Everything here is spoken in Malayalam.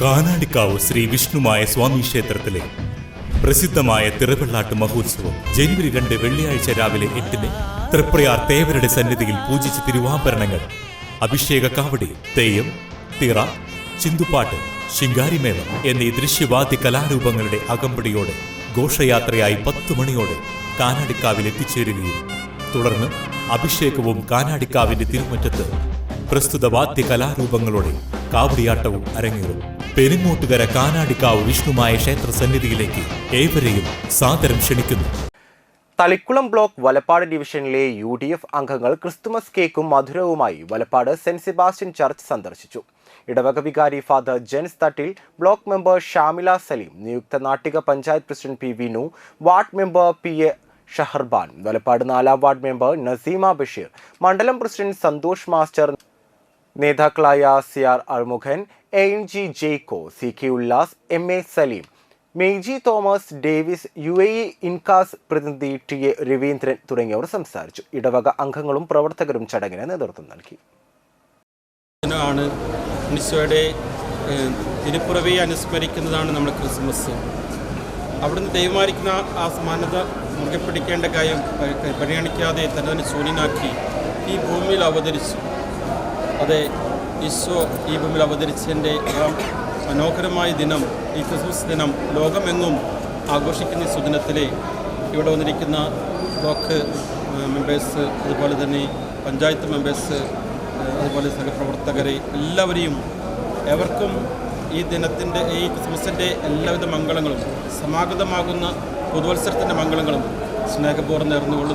കാനാടിക്കാവ് ശ്രീ വിഷ്ണുമായ സ്വാമി ക്ഷേത്രത്തിലെ പ്രസിദ്ധമായ തിറവെള്ളാട്ട് മഹോത്സവം ജനുവരി രണ്ട് വെള്ളിയാഴ്ച രാവിലെ എട്ടിന് തൃപ്രയാർ തേവരുടെ സന്നിധിയിൽ പൂജിച്ച തിരുവാഭരണങ്ങൾ. അഭിഷേക കാവടി തെയ്യം തിറ ചിന്തുപാട്ട് ശിങ്കാരിമേളം എന്നീ ദൃശ്യവാദ്യ കലാരൂപങ്ങളുടെ അകമ്പടിയോടെ ഘോഷയാത്രയായി പത്തു മണിയോടെ കാനാടിക്കാവിൽ എത്തിച്ചേരുകയും തുടർന്ന് അഭിഷേകവും കാനാടിക്കാവിന്റെ തിരുമുറ്റത്ത് പ്രസ്തുത വാദ്യ കലാരൂപങ്ങളോടെ കാവടിയാട്ടവും അരങ്ങേറും. പെരിങ്ങോട്ടുകര കാനാടിക്കാവ് വിഷ്ണുമായ ക്ഷേത്ര സന്നിധിയിലേക്ക് ഏവരെയും സാദരം ക്ഷണിക്കുന്നു. തളിക്കുളം ബ്ലോക്ക് വലപ്പാട് ഡിവിഷനിലെ യു ഡി എഫ് അംഗങ്ങൾ ക്രിസ്തുമസ് കേക്കും മധുരവുമായി വലപ്പാട് സെന്റ് സെബാസ്റ്റ്യൻ ചർച്ച് സന്ദർശിച്ചു. ഇടവക വികാരി father Jens Thattil block member Shamila Saleem നിയുക്ത Nattika panchayat president P Vinu ward member P A Shaharban Valappad നാലാം വാർഡ് മെമ്പർ നസീമ ബഷീർ മണ്ഡലം പ്രസിഡന്റ് സന്തോഷ് മാസ്റ്റർ നേതാക്കളായ C R Almukhan A N G Jaicko C K Ullas M A Saleem Meji Thomas Davis U A E Incas പ്രതിനിധി ടി എ രവീന്ദ്രൻ തുടങ്ങിയവർ സംസാരിച്ചു. ഇടവക അംഗങ്ങളും പ്രവർത്തകരും ചടങ്ങിന് നേതൃത്വം നൽകി. ഏഹ്, അനുസ്മരിക്കുന്നതാണ് നമ്മൾ ക്രിസ്മസ്. അവിടുന്ന് ദൈവമായിരിക്കുന്ന ആ സമാനത മുറുകെ പിടിക്കേണ്ട കാര്യം പരിഗണിക്കാതെ തന്നെ ശൂന്യനാക്കി ഈ ഭൂമിയിൽ അവതരിച്ചു. അതെ ഈശോ ഈ ഭൂമിയിൽ അവതരിച്ചതിന്റെ മനോഹരമായ ദിനം ഈ ക്രിസ്മസ് ദിനം ലോകമെങ്ങും ആഘോഷിക്കുന്ന ഈ സുദിനത്തിലെ ഇവിടെ വന്നിരിക്കുന്ന ബ്ലോക്ക് മെമ്പേഴ്സ് അതുപോലെ തന്നെ പഞ്ചായത്ത് മെമ്പേഴ്സ് അതുപോലെ സഹപ്രവർത്തകരെ എല്ലാവരെയും എവർക്കും ഈ ദിനത്തിന്റെ ഈ ക്രിസ്മസിന്റെ എല്ലാവിധ മംഗളങ്ങളും സമാഗതമാകുന്ന പുതുവത്സരത്തിന്റെ മംഗളങ്ങളും സ്നേഹപൂർവം നേർന്നുകൊള്ളുന്നു.